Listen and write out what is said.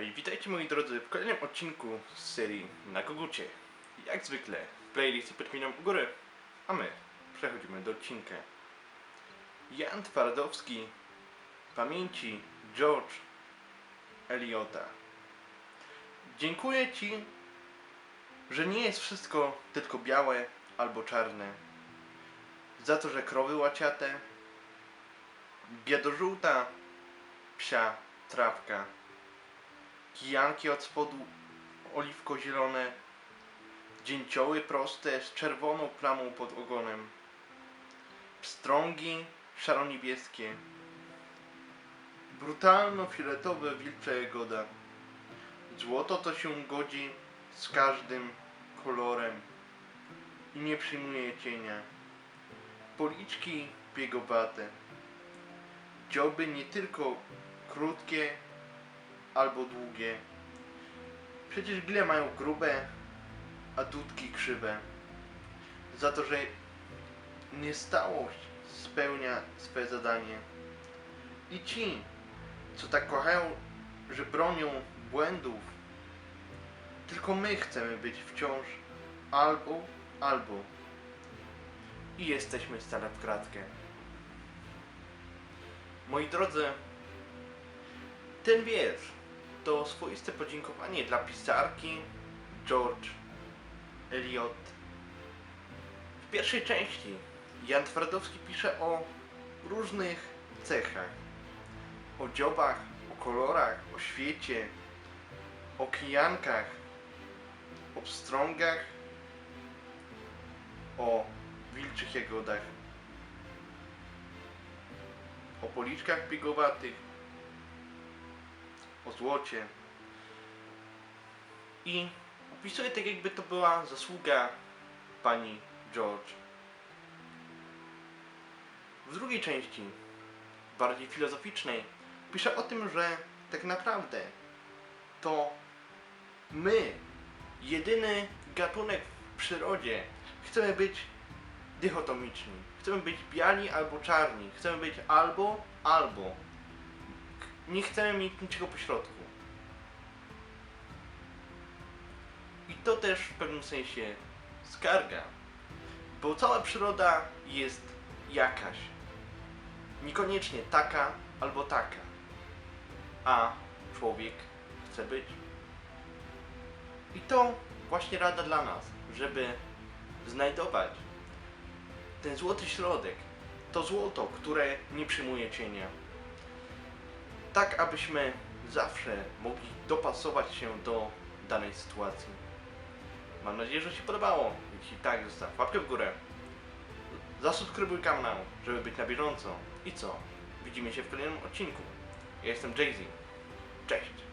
Cześć, witajcie moi drodzy w kolejnym odcinku z serii Na Kogucie. Jak zwykle playlisty podpinam u góry, a my przechodzimy do odcinka. Jan Twardowski pamięci George Eliota. Dziękuję Ci, że nie jest wszystko tylko białe albo czarne. Za to, że krowy łaciate, biedożółta psia trawka kijanki od spodu oliwko-zielone, dzięcioły proste z czerwoną plamą pod ogonem, pstrągi szaro-niebieskie, brutalno-fioletowe wilcze jagoda, złoto to się godzi z każdym kolorem i nie przyjmuje cienia, policzki biegowate, dzioby nie tylko krótkie, albo długie. Przecież gile mają grube, a dudki krzywe. Za to, że niestałość spełnia swe zadanie. I ci, co tak kochają, że bronią błędów, tylko my chcemy być wciąż albo, albo. I jesteśmy stale w kratkę. Moi drodzy, ten wiersz to swoiste podziękowanie dla pisarki George Eliot. W pierwszej części Jan Twardowski pisze o różnych cechach. O dziobach, o kolorach, o świecie, o kijankach, o pstrągach, o wilczych jagodach, o policzkach biegowatych, o złocie. I opisuje tak, jakby to była zasługa pani George. W drugiej części, bardziej filozoficznej, pisze o tym, że tak naprawdę to my, jedyny gatunek w przyrodzie, chcemy być dychotomiczni. Chcemy być biali albo czarni. Chcemy być albo, albo nie chcemy mieć niczego pośrodku. I to też w pewnym sensie skarga, bo cała przyroda jest jakaś. Niekoniecznie taka albo taka, a człowiek chce być. I to właśnie rada dla nas, żeby znajdować ten złoty środek, to złoto, które nie przyjmuje cienia tak abyśmy zawsze mogli dopasować się do danej sytuacji. Mam nadzieję, że się podobało. Jeśli tak, zostaw łapkę w górę. Zasubskrybuj kanał, żeby być na bieżąco. I co? Widzimy się w kolejnym odcinku. Ja jestem Jay-Z. Cześć!